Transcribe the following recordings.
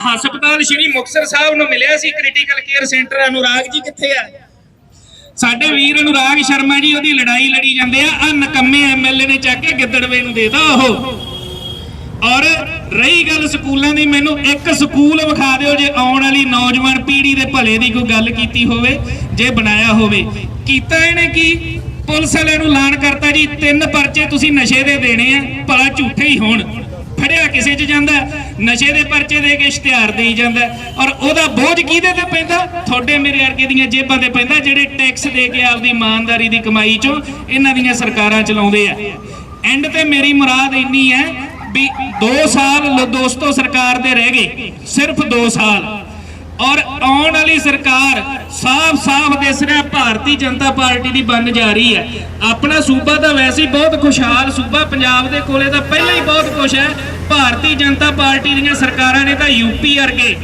ਹਸਪਤਾਲ ਸ਼੍ਰੀ ਮੁਕਤਸਰ ਸਾਹਿਬ ਨੂੰ ਮਿਲਿਆ ਸੀ critical care centre Anurag ji ਕਿੱਥੇ ਆ? ਸਾਡੇ ਵੀਰ ਅਨੁਰਾਗ ਸ਼ਰਮਾ ਜੀ, ਉਹਦੀ ਲੜਾਈ ਲੜੀ ਜਾਂਦੇ ਆ ਆ ਨਕੰਮੇ ਐਮਐਲਏ ਨੇ ਚੱਕ ਕੇ ਗਿੱਦੜਵੇ ਨੂੰ ਦੇਤਾ ਉਹ ਔਰ ਰਹੀ ਗੱਲ ਸਕੂਲਾਂ ਦੀ, ਮੈਨੂੰ ਇੱਕ ਸਕੂਲ ਵਿਖਾ ਦਿਓ, ਜੇ ਆਉਣ ਵਾਲੀ ਨੌਜਵਾਨ ਪੀੜ੍ਹੀ ਦੇ ਭਲੇ ਦੀ ਕੋਈ ਗੱਲ ਕੀਤੀ ਹੋਵੇ, ਜੇ ਬਣਾਇਆ ਹੋਵੇ। ਕੀਤਾ ਇਹਨੇ ਕੀ? ਪੁਲਿਸ ਵਾਲਿਆਂ ਨੂੰ ਐਲਾਨ ਕਰਤਾ ਜੀ, ਤਿੰਨ ਪਰਚੇ ਤੁਸੀਂ ਨਸ਼ੇ ਦੇ ਦੇਣੇ ਆ, ਭਲਾ ਝੂਠੇ ਹੀ ਹੋਣ। ਫੜਿਆ ਕਿਸੇ 'ਚ ਜਾਂਦਾ ਨਸ਼ੇ ਦੇ ਪਰਚੇ ਦੇ ਕੇ ਇਸ਼ਤਿਹਾਰ ਦੇਈ ਜਾਂਦਾ ਔਰ ਉਹਦਾ ਬੋਝ ਕਿਹਦੇ ਤੇ ਪੈਂਦਾ? ਤੁਹਾਡੇ ਮੇਰੇ ਵਰਗੇ ਦੀਆਂ ਜੇਬਾਂ ਤੇ ਪੈਂਦਾ, ਜਿਹੜੇ ਟੈਕਸ ਦੇ ਕੇ ਆਪਦੀ ਇਮਾਨਦਾਰੀ ਦੀ ਕਮਾਈ 'ਚੋਂ ਇਹਨਾਂ ਦੀਆਂ ਸਰਕਾਰਾਂ ਚਲਾਉਂਦੇ ਆ। ਐਂਡ ਤੇ ਮੇਰੀ ਮੁਰਾਦ ਇੰਨੀ ਹੈ ਵੀ 2 ਸਾਲ ਦੋਸਤੋ ਸਰਕਾਰ ਦੇ ਰਹਿ ਗਏ, ਸਿਰਫ 2 ਸਾਲ। ਔਰ ਆਉਣ ਵਾਲੀ ਸਰਕਾਰ ਸਾਫ਼-ਸਾਫ਼ ਦਿਸ ਰਿਹਾ, ਭਾਰਤੀ ਜਨਤਾ ਪਾਰਟੀ ਦੀ ਬਣ ਜਾ ਰਹੀ ਹੈ। ਆਪਣਾ ਸੂਬਾ ਤਾਂ ਵੈਸੇ ਹੀ ਬਹੁਤ ਖੁਸ਼ਹਾਲ, ਸੂਬਾ ਪੰਜਾਬ ਦੇ ਕੋਲੇ ਤਾਂ ਪਹਿਲਾਂ ਹੀ ਬਹੁਤ ਕੁਝ ਹੈ। ਭਾਰਤੀ ਜਨਤਾ ਪਾਰਟੀ ਦੀਆਂ ਸਰਕਾਰਾਂ ਨੇ ਤਾਂ ਯੂਪੀ ਵਰਗੇ,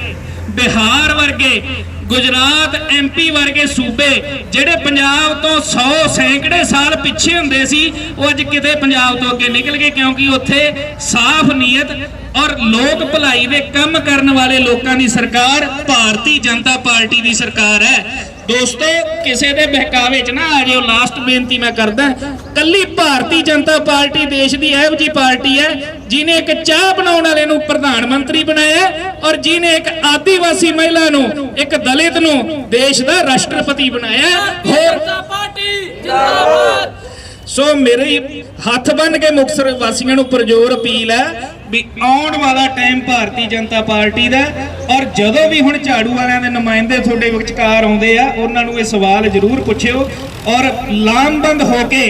ਬਿਹਾਰ ਵਰਗੇ, ਗੁਜਰਾਤ ਐਮਪੀ ਵਰਗੇ ਸੂਬੇ ਜਿਹੜੇ ਪੰਜਾਬ ਤੋਂ 100 ਸੈਂਕੜੇ ਸਾਲ ਪਿੱਛੇ ਹੁੰਦੇ ਸੀ, ਉਹ ਅੱਜ ਕਿਤੇ ਪੰਜਾਬ ਤੋਂ ਅੱਗੇ ਨਿਕਲ ਗਏ ਕਿਉਂਕਿ ਉੱਥੇ ਸਾਫ਼ ਨੀਅਤ ਔਰ ਲੋਕ ਭਲਾਈ ਦੇ ਕੰਮ ਕਰਨ ਵਾਲੇ ਲੋਕਾਂ ਦੀ ਸਰਕਾਰ ਭਾਰਤੀ ਜਨਤਾ ਪਾਰਟੀ ਦੀ ਸਰਕਾਰ ਹੈ। ਦੋਸਤੋ ਕਿਸੇ ਦੇ ਬਹਿਕਾਵੇ 'ਚ ਨਾ ਆ ਜਿਓ। ਲਾਸਟ ਬੇਨਤੀ ਮੈਂ ਕਰਦਾ ਕੱਲੀ ਭਾਰਤੀ ਜਨਤਾ ਪਾਰਟੀ ਦੇਸ਼ ਦੀ ਇਹੋ ਜੀ ਪਾਰਟੀ ਹੈ ਜਿਨੇ ਇੱਕ ਚਾਹ ਬਣਾਉਣ ਵਾਲੇ ਨੂੰ ਪ੍ਰਧਾਨ ਮੰਤਰੀ ਬਣਾਇਆ ਔਰ ਜਿਨੇ ਇੱਕ ਆਦੀਵਾਸੀ ਮਹਿਲਾ ਨੂੰ ਇੱਕ ਦਲਿਤ ਨੂੰ ਦੇਸ਼ ਦਾ ਰਾਸ਼ਟਰਪਤੀ ਬਣਾਇਆ ਹੋਰ ਸੋ ਮੇਰੇ ਹੱਥ ਬੰਨ ਕੇ ਮੁਕਤਸਰ ਵਾਸੀਆਂ ਨੂੰ ਪਰਜ਼ੋਰ ਅਪੀਲ ਹੈ ਵੀ ਆਉਣ ਵਾਲਾ ਟਾਈਮ ਭਾਰਤੀ ਜਨਤਾ ਪਾਰਟੀ ਦਾ ਔਰ ਜਦੋਂ ਵੀ ਹੁਣ ਝਾੜੂ ਵਾਲਿਆਂ ਦੇ ਨੁਮਾਇੰਦੇ ਤੁਹਾਡੇ ਵਿਚਕਾਰ ਆਉਂਦੇ ਆ, ਉਹਨਾਂ ਨੂੰ ਇਹ ਸਵਾਲ ਜ਼ਰੂਰ ਪੁੱਛਿਓ ਔਰ ਲਾਮਬੰਦ ਹੋ ਕੇ